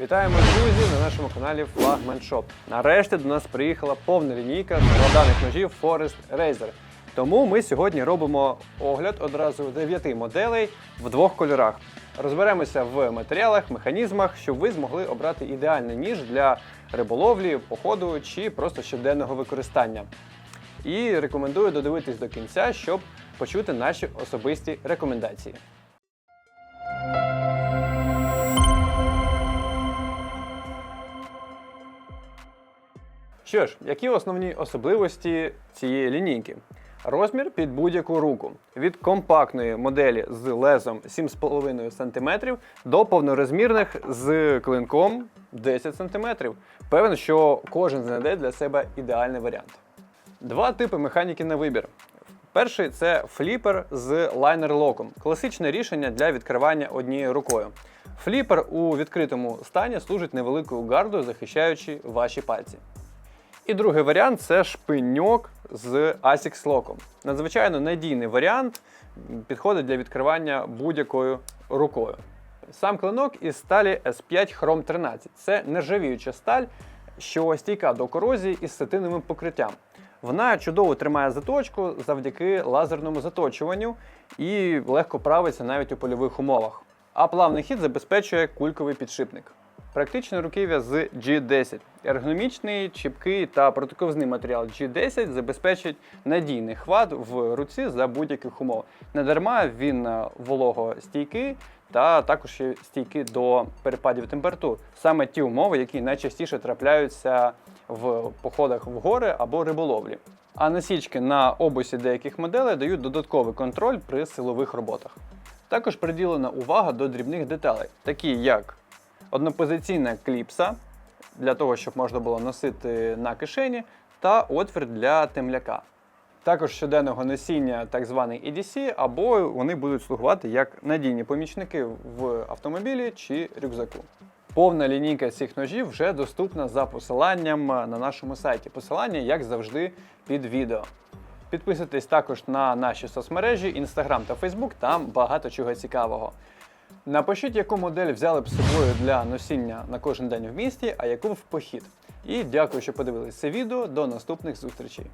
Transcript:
Вітаємо, друзі, на нашому каналі Flagman Shop. Нарешті до нас приїхала повна лінійка складаних ножів Forest Razer. Тому ми сьогодні робимо огляд одразу 9 моделей в двох кольорах. Розберемося в матеріалах, механізмах, щоб ви змогли обрати ідеальний ніж для риболовлі, походу чи просто щоденного використання. І рекомендую додивитись до кінця, щоб почути наші особисті рекомендації. Що ж, які основні особливості цієї лінійки? Розмір під будь-яку руку від компактної моделі з лезом 7,5 см до повнорозмірних з клинком 10 см. Певен, що кожен знайде для себе ідеальний варіант. Два типи механіки на вибір. Перший це фліпер з лайнер-локом. Класичне рішення для відкривання однією рукою. Фліпер у відкритому стані служить невеликою гардою, захищаючи ваші пальці. І другий варіант це шпиньок з ASICS локом. Надзвичайно надійний варіант, підходить для відкривання будь-якою рукою. Сам клинок із сталі S5 Chrome 13. Це нержавіюча сталь, що стійка до корозії із сатиновим покриттям. Вона чудово тримає заточку завдяки лазерному заточуванню і легко правиться навіть у польових умовах. А плавний хід забезпечує кульковий підшипник. Практичне руків'я з G10. Ергономічний, чіпкий та протиковзний матеріал G10 забезпечить надійний хват в руці за будь-яких умов. Недарма він е, вологостійкий та також стійкий до перепадів температур. Саме ті умови, які найчастіше трапляються в походах в гори або риболовлі. А насічки на обусі деяких моделей дають додатковий контроль при силових роботах. Також приділена увага до дрібних деталей, такі як однопозиційна кліпса для того, щоб можна було носити на кишені, та отвір для темляка. Також щоденного носіння так званий EDC, або вони будуть слугувати як надійні помічники в автомобілі чи рюкзаку. Повна лінійка цих ножів вже доступна за посиланням на нашому сайті. Посилання, як завжди, під відео. Підписуйтесь також на наші соцмережі, Instagram та Facebook, там багато чого цікавого. Напишіть, яку модель взяли б з собою для носіння на кожен день в місті, а яку в похід. І дякую, що подивилися це відео. До наступних зустрічей.